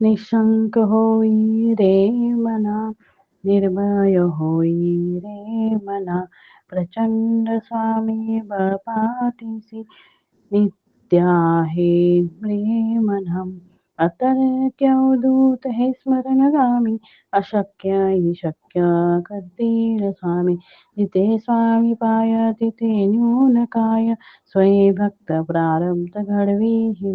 निशंक होई रे मना निर्भय होई रे मना। प्रचंड स्वामी बळपाठीसी नित्य आहे प्रेमनम अतर्क्य हे स्मरणगामी अशक्य हि शक्य करतील स्वामी। जिथे स्वामी पाय तिथे न्यून काय स्वयं भक्त प्रारब्ध घडवी हि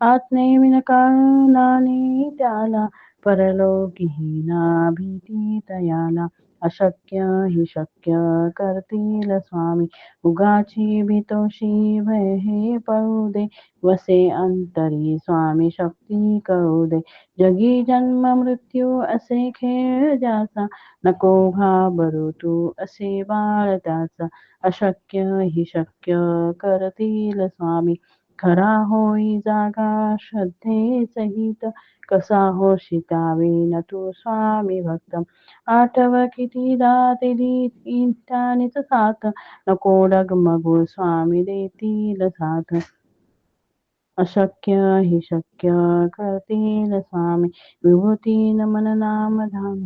माया आत्मेविन काळाने त्याला परलोकीही ना अशक्य हि शक्य करतील स्वामी, उगाची भीतोशी भय हे पळू दे वसे अंतरी स्वामी शक्ती कळू दे जगी जन्म मृत्यू असे खेळ ज्याचा नको घाबरू तू असे बाळ त्याचा अशक्य हि शक्य करतील स्वामी खरा होई जागा, श्रद्धे सहित। कसा होशी त्यावेन तू स्वामी भक्त आठव कितीदा दिली इंटानीच साथ। नको डगमगू, स्वामी देतील साथ। अशक्य हि शक्य करतील स्वामी। विभूती नमन नाम धाम।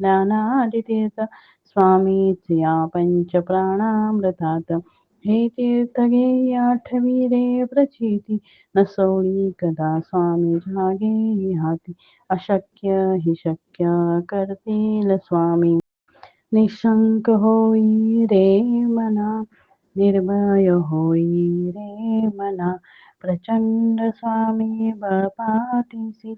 ज्ञानादितीर्थ। स्वामीच या पंच प्राणामृतात हे तीर्थ घे आठवी रे प्रचिती नसोळी कदा स्वामी जागे हाती अशक्य हि शक्य करतील स्वामी। निशंक होई रे मना, निर्भय होई रे मना। प्रचंड स्वामी बळपाठीसी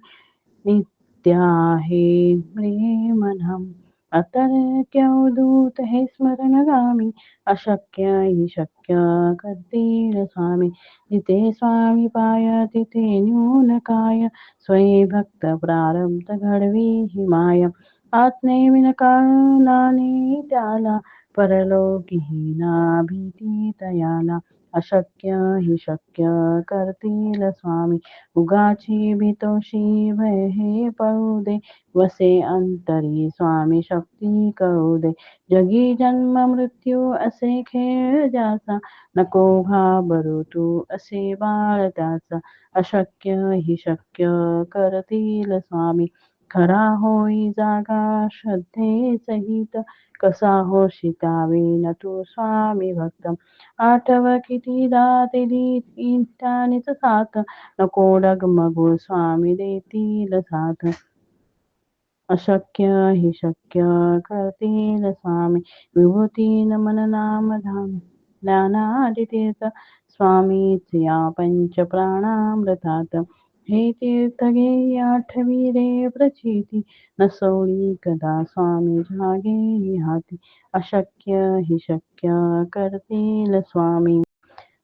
नित्य आहे प्रेमनम अतर्क्य अवधूत हे स्मरणगामी, अशक्य शक्य करतील स्वामी। जिथे स्वामी पाय तिथे न्यून काय स्वयं भक्त प्रारब्ध घडवी हि माया। आत्मेविन काळाने त्याला परलोकीही ना भीती तयाला अशक्य हि शक्य करतील स्वामी. उगाची भीतोशी भय हे पळू दे वसे अंतरी स्वामी शक्ती कळू दे जगी जन्म मृत्यू असे खेळ ज्याचा, नको घाबरू तू असे बाळ त्याचा. अशक्य हि शक्य करतील स्वामी. खरा होई जागा, श्रद्धे सहित कसा होशी त्यावेन तू स्वामी भक्त? आठव कितीदा दिली इंटानीच साथ. नको डगमगू, स्वामी देतील साथ. अशक्य हि शक्य करतील स्वामी. विभूती नमन नाम धाम. ज्ञानादितीर्थ स्वामीच या पंच प्राणामृतात हे तीर्थ घे आठवी रे प्रचिती। नसोळी कदा स्वामी जागे हाती अशक्य हि शक्य करतील स्वामी।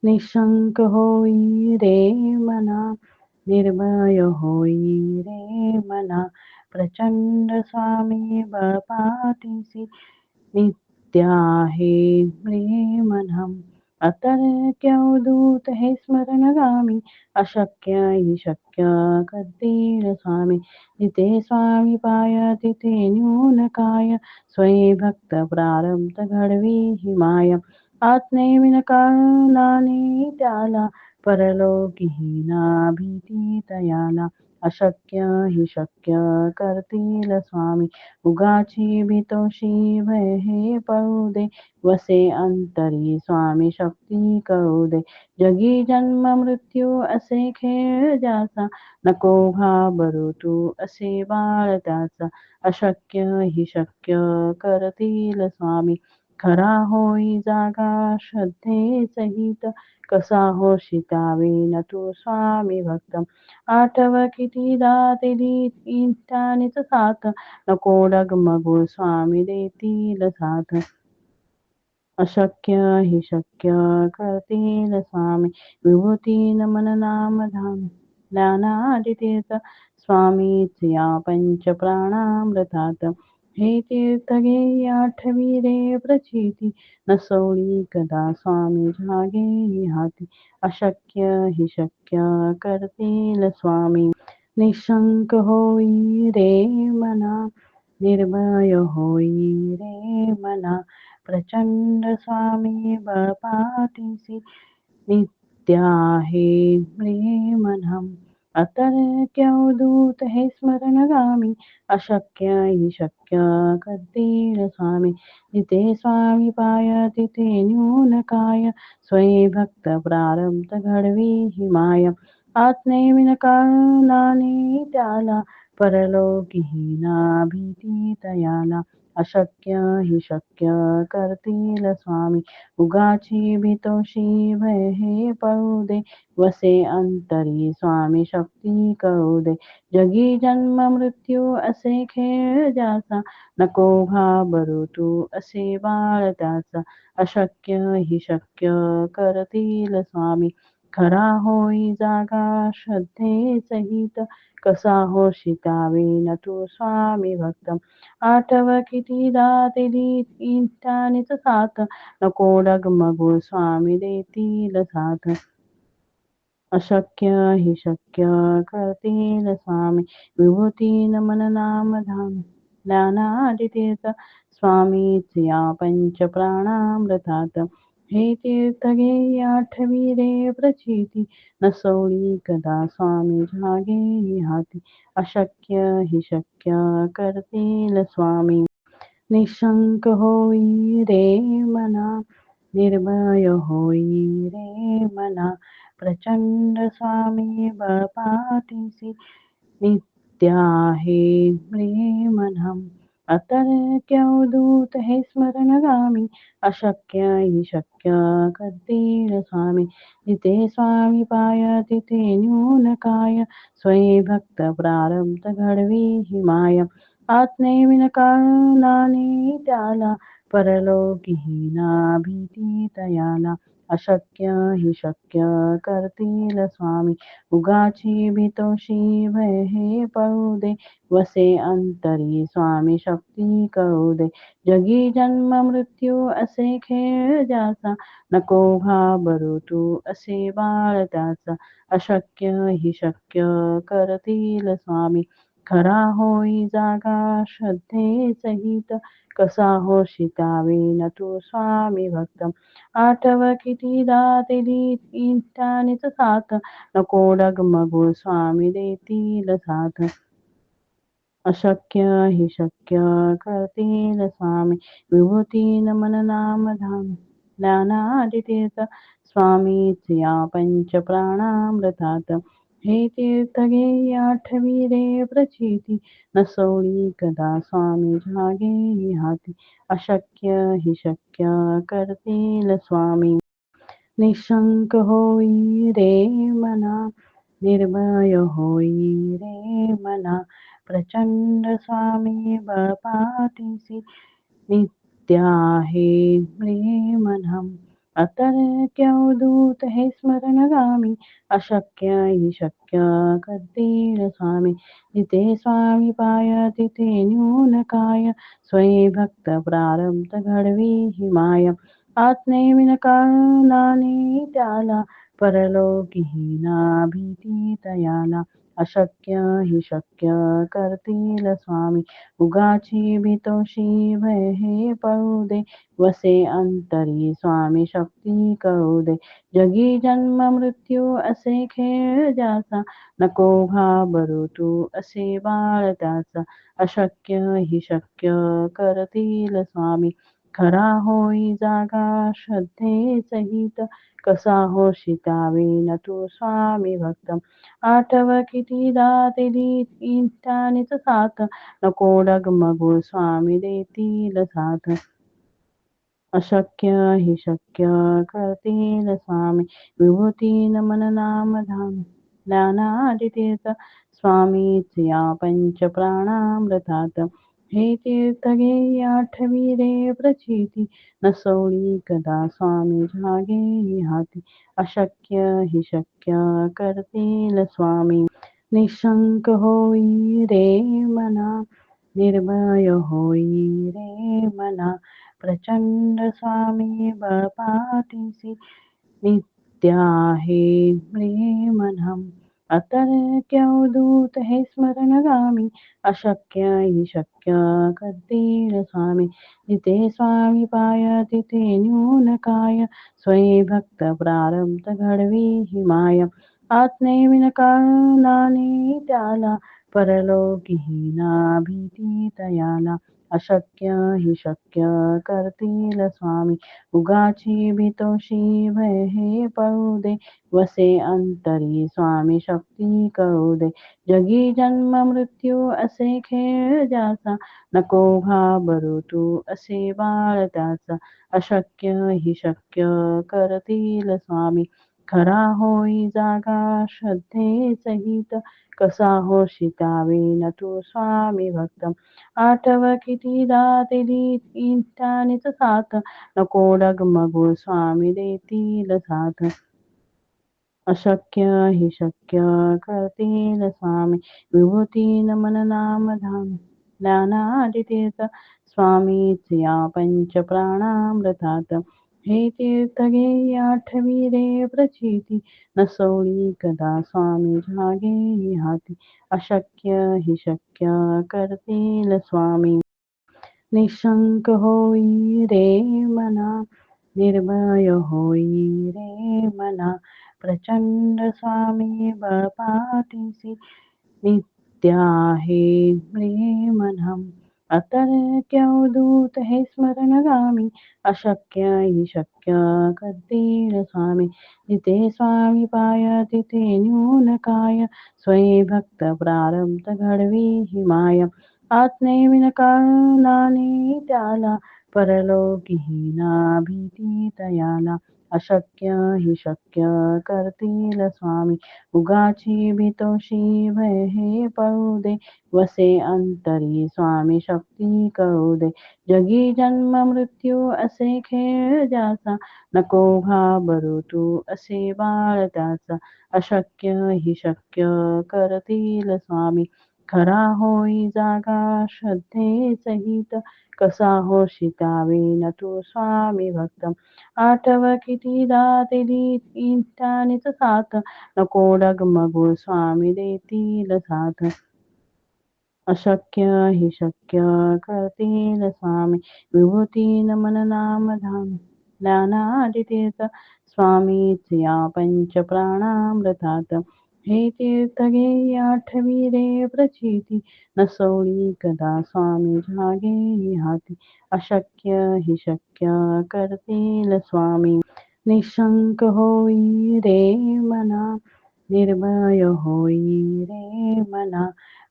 निशंक होई रे मना, निर्भय होई रे मना। प्रचंड स्वामी बळपाठीसी नित्य आहे प्रेमनम अतर्क्य अवधूत हे स्मरणगामी अशक्य शक्य करतील स्वामी। जिथे स्वामी पाय, तिथे न्यून काय। स्वयं भक्त प्रारब्ध घडवी हि माया। आत्मेविन काळाने त्याला परलोकीही ना भीती तयाला। अशक्य हि शक्य करतील स्वामी। उगाची भीतोशी भय हे पळू दे वसे अंतरी स्वामी शक्ती कळू दे जगी जन्म मृत्यू असे खेळ ज्याचा नको घाबरू तू असे बाळ त्याचा अशक्य हि शक्य करतील स्वामी, खरा होई जागा श्रद्धे सहित कसा होशी त्यावेन तू स्वामी भक्त आठव कितीदा दिली इंटानीच साथ नको डगमगू स्वामी देतील साथ अशक्य हि शक्य करतील स्वामी। विभूती नमन नाम धाम। ज्ञानादितीर्थ स्वामीच या पंच प्राणामृतात हे तीर्थ घे आठवी रे प्रचिती नसोळी कदा स्वामी जागे हाती अशक्य हि शक्य करतील स्वामी। निशंक होई रे मना। निर्भय होई रे मना। प्रचंड स्वामी बळपाठीसी नित्य आहे प्रेमनम अतर्क्यवधूत हे स्मरणगामी अशक्य हि शक्य करतील स्वामी। जिथे स्वामी पाय तिथे न्यूनकाय, स्वयं भक्त प्रारब्ध घडवी हि माया आत्मेविन काळाने त्याला परलोकीही ना भीती तयाला। अशक्य हि शक्य करतील स्वामी. उगाची भीतोशी भय हे पळू दे वसे अंतरी स्वामी शक्ती कळू दे जगी जन्म मृत्यू असे खेळ ज्याचा. नको घाबरू तू असे बाळ त्याचा. अशक्य हि शक्य करतील स्वामी. खरा होई जागा, श्रद्धे सहित कसा हो शिकावे तू स्वामी भक्त आठव किती दातेली इंटानीच साथ, नको डगमगू स्वामी देतील साथ. अशक्य हि शक्य करतील स्वामी, विभूती नमन नाम धाम. ज्ञानादितीर्थ स्वामीच या पंच प्राणामृतात हे तीर्थ घे आठवी रे प्रचिती नसोळी कदा स्वामी जागे हाती अशक्य हि शक्य करते करतील स्वामी। निशंक होई रे मना, निर्भय होई रे मना। प्रचंड स्वामी बळपाठीसी नित्य प्रेमनम अतर्क्य अवधूत हे अशक्य हि शक्य करतील स्वामी। जिथे स्वामी पाय तिथे न्यून काय स्वयं भक्त प्रारब्ध घडवी हि माया। आत्मेविन काळाने त्याला परलोकीही ना भीती तयाला अशक्य हि शक्य करतील स्वामी. उगाची भीतोशी भय हे पळू दे वसे अंतरी स्वामी शक्ती कळू दे जगी जन्म मृत्यू असे खेळ ज्याचा, नको घाबरू तू असे बाळ त्याचा. अशक्य हि शक्य करतील स्वामी. खरा होई जागा, श्रद्धे सहित कसा हो शिकावे न तू स्वामी भक्त? आठव किती दातेली इंटानीच साथ. नको डगमगू, स्वामी देतील साथ. अशक्य हि शक्य करतील स्वामी. विभूती नमन नाम धाम. ज्ञानादितीर्थ स्वामीच या पंच प्राणामृतात हे तीर्थ घे आठवी रे प्रचिती। नसोळी कदा स्वामी जागे हाती अशक्य हि शक्य करतील स्वामी। निशंक होई रे मना, निर्भय होई रे मना। प्रचंड स्वामी बळपाठीसी नित्य आहे प्रेमनम अतर्क्यवधूत हे स्मरणगामी, अशक्य हि शक्य करतील स्वामी। जिथे स्वामी पाय तिथे न्यून काय स्वयं भक्त प्रारब्ध घडवी हि माया। काळाने त्याला परलोकीही ना भीती तयाला अशक्य हि शक्य करतील स्वामी. उगाची भीतोशी भय हे पळू दे वसे अंतरी स्वामी शक्ती कळू दे जगी जन्म मृत्यू असे खेळ ज्याचा, नको घाबरू तू असे बाळ त्याचा. अशक्य हि शक्य करतील स्वामी. खरा होई जागा, श्रद्धे सहित कसा हो शिकावे न तू स्वामी भक्त आठव किती दातेली इंटानीच साथ. नको डगमगू स्वामी देतील साथ. अशक्य हि शक्य करतील स्वामी. विभूती नमन नाम धाम. ज्ञानादितीर्थ स्वामीच या पंच प्राणामृतात हे तीर्थ घे आठवी रे प्रचिती नसोळी कदा स्वामी जागे हाती अशक्य हि शक्य करतील स्वामी। निशंक होई रे मना, निर्भय होई रे मना। प्रचंड स्वामी बळपाठीसी नित्य आहे प्रेमनम अवधूत हे स्मरणगामी, अशक्य हि शक्य करतील स्वामी। जिथे स्वामी पाय तिथे न्यून काय। स्वयं भक्त प्रारब्ध घडवी हि माया। आत्मैविनकालाने त्याला परलोकीहीना भीती तयाला। अशक्य हि शक्य करतील स्वामी. उगाची भीतोशी भय हे पळू दे वसे अंतरी स्वामी शक्ती कळू दे जगी जन्म मृत्यू असे खेळ ज्याचा, नको घाबरू तू असे बाळ त्याचा. अशक्य हि शक्य करतील स्वामी. खरा होई जागा श्रद्धे सहित कसा होशी न तू स्वामी भक्त आठव किती दिली इंटानीच साथ। नको डगमगो स्वामी देतील साथ। अशक्य हि शक्य करतील स्वामी। विभूती नमन नाम धाम। ज्ञानादितीर्थ। स्वामीच या पंच प्राणामृतात हे आठवी रे प्रचिती कदा स्वामी जागे हाती अशक्य हि शक्य करतील स्वामी। निशंक होई रे मना। निर्भय होई रे मना। प्रचंड स्वामी बळपाठीसी नित्य आहे मना अतर्क्य दूत हे स्मरणगामी, अशक्य शक्य करतील स्वामी। जिथे स्वामी पाय तिथे न्यून काय स्वयं भक्त प्रारब्ध घडवी हि माय। आत्मे कालाने त्याला परलोकीहीना भीती तयाला। अशक्य हि शक्य करतील स्वामी। उगाची भीतोशी भय हे दे वसे अंतरी स्वामी शक्ती कळू दे जगी जन्म मृत्यू असे खेळ ज्याचा, नको घाबरू तू असे बाळ त्याचा। अशक्य हि शक्य करतील स्वामी। खरा होई जागा, श्रद्धे सहित कसा होशी न तू स्वामी भक्त? आठव किती दिली इंटानीच साथ, नको डगमगू स्वामी देतील साथ. अशक्य हि शक्य करतील स्वामी विभूती नमन नाम धाम. ज्ञानादितीर्थ स्वामीच या पंच प्राणामृतात हे तीर्थ घे आठवी रे प्रचिती नसोळी कदा स्वामी जागे हाती अशक्य हि शक्य करतील स्वामी। निशंक होई रे मना। निर्भय होई रे मना।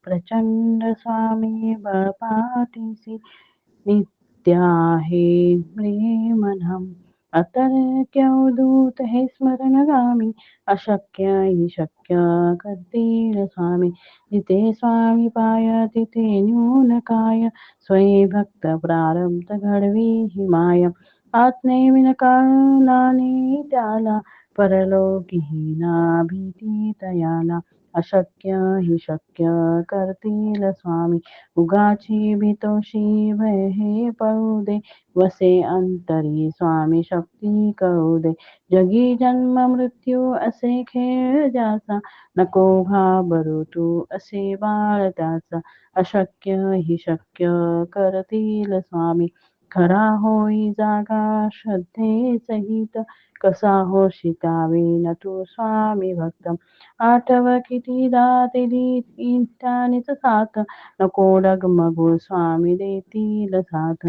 प्रचंड स्वामी बळपाठीसी नित्य आहे प्रेमनम अतर्क्य हे स्मरणगामी, अशक्य हि शक्य करतील स्वामी जिथे स्वामी पाय, तिथे न्यून काय. स्वयं भक्त प्रारब्ध घडवी हि माय. आत्मे कालाने त्याला, परलोकीहीना भीती तयाला. अशक्य हि शक्य करतील स्वामी. उगाची भीतोशी भय हे पळू दे वसे अंतरी स्वामी शक्ती कळू दे जगी जन्म मृत्यू असे खेळ ज्याचा. नको घाबरू तू असे बाळ त्याचा. अशक्य हि शक्य करतील स्वामी. खरा होई जागा, श्रद्धे सहित, कसा होशी न तू स्वामी भक्त आठव किती दिली इंटानीच साथ, नको डगमगू स्वामी देतील साथ।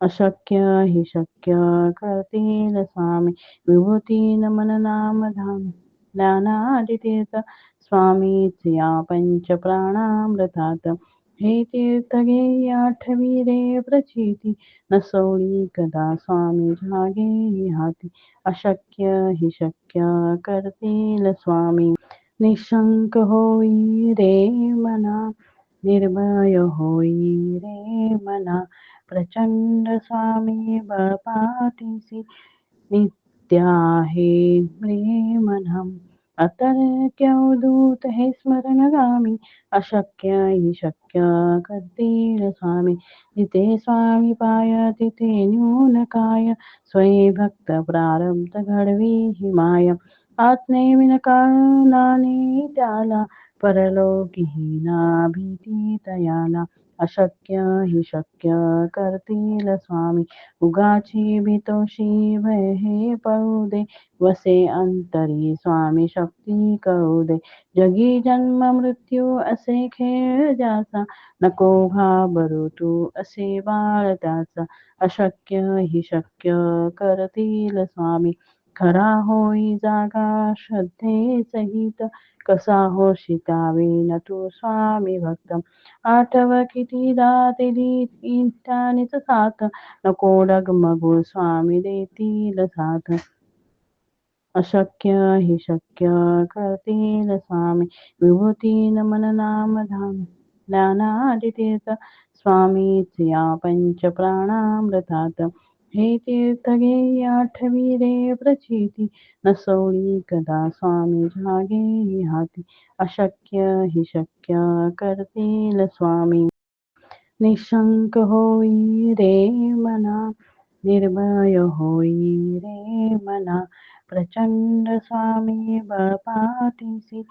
अशक्य हि शक्य करतील स्वामी, विभूती नमन नाम धाम। ज्ञानादितीर्थ, स्वामीच या पंच प्राणामृतात हे तीर्थ घे आठवी रे प्रचिती नसोळी कदा स्वामी जागे हाती अशक्य हि शक्य करतील स्वामी। निशंक होई रे मना, निर्भय होई रे मना। प्रचंड स्वामी बळपाठीसी नित्य आहे प्रेमनम अतर्क्य दूत हे अशक्य हि शक्य करतील स्वामी। जिथे स्वामी पाय तिथे न्यून काय स्वयं भक्त प्रारब्ध घडवी हि माय। आत्मे कालाने त्याला, परलोकीहीना भीती तयाला अशक्य हि शक्य करतील स्वामी. उगाची भीतोशी भय हे पळू दे वसे अंतरी स्वामी शक्ती कळू दे जगी जन्म मृत्यू असे खेळ ज्याचा, नको घाबरू तू असे बाळ त्याचा. अशक्य हि शक्य करतील स्वामी. खरा होई जागा, श्रद्धे सहित कसा होशी त्यावेन तू स्वामी भक्त। आठव कितीदा दिली त्यानेच साथ, नको डगमगू स्वामी देतील साथ। अशक्य हि शक्य करतील स्वामी विभूती नमन नाम धाम। ज्ञानादितीर्थ स्वामीच या पंच प्राणामृतात हे तीर्थ घे आठवी रे प्रचिती। नसोळी कदा स्वामी जागे हाती अशक्य हि शक्य करतील स्वामी। निशंक होई रे मना, निर्भय होई रे मना। प्रचंड स्वामी बळपाठीसी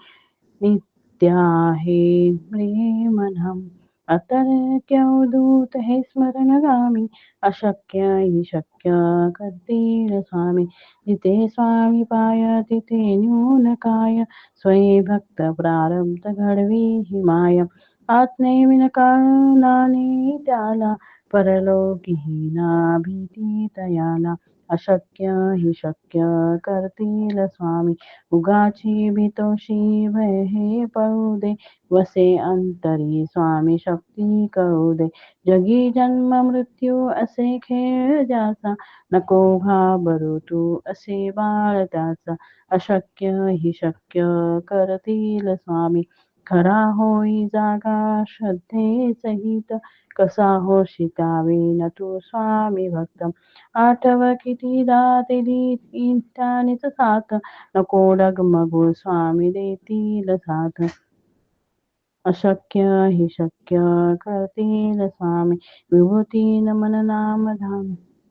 नित्य आहे प्रेमनम अतर्क्य अवधूत हे स्मरणगामी, अशक्य हि शक्य करतील स्वामी। जिथे स्वामी पाय तिथे न्यून काय स्वयं भक्त प्रारब्ध घडवी हि माय। आत्मे काळाने त्याला परलोकीही ना भीती तयाला अशक्य हि शक्य करतील स्वामी. उगाची भीतोशी भय हे पळू दे वसे अंतरी स्वामी शक्ती कळू दे जगी जन्म मृत्यू असे खेळ ज्याचा. नको घाबरू तू असे बाळ त्याचा. अशक्य हि शक्य करतील स्वामी. खरा होई जागा, श्रद्धे सहित कसा होशी त्यावेन तू स्वामी भक्त। आठव कितीदा दिली त्यानेच साथ, नको डगमगू स्वामी देतील साथ। अशक्य हि शक्य करतील स्वामी विभूती नमन नाम धाम।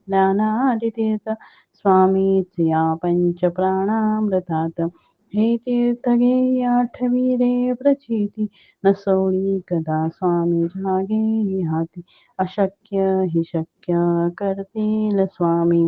ज्ञानादितीर्थ स्वामीच या पंच प्राणामृतात हे तीर्थ घे आठवी रे प्रचिती। नसोळी कदा स्वामी जागे हाथी। अशक्य ही शक्य करतील स्वामी।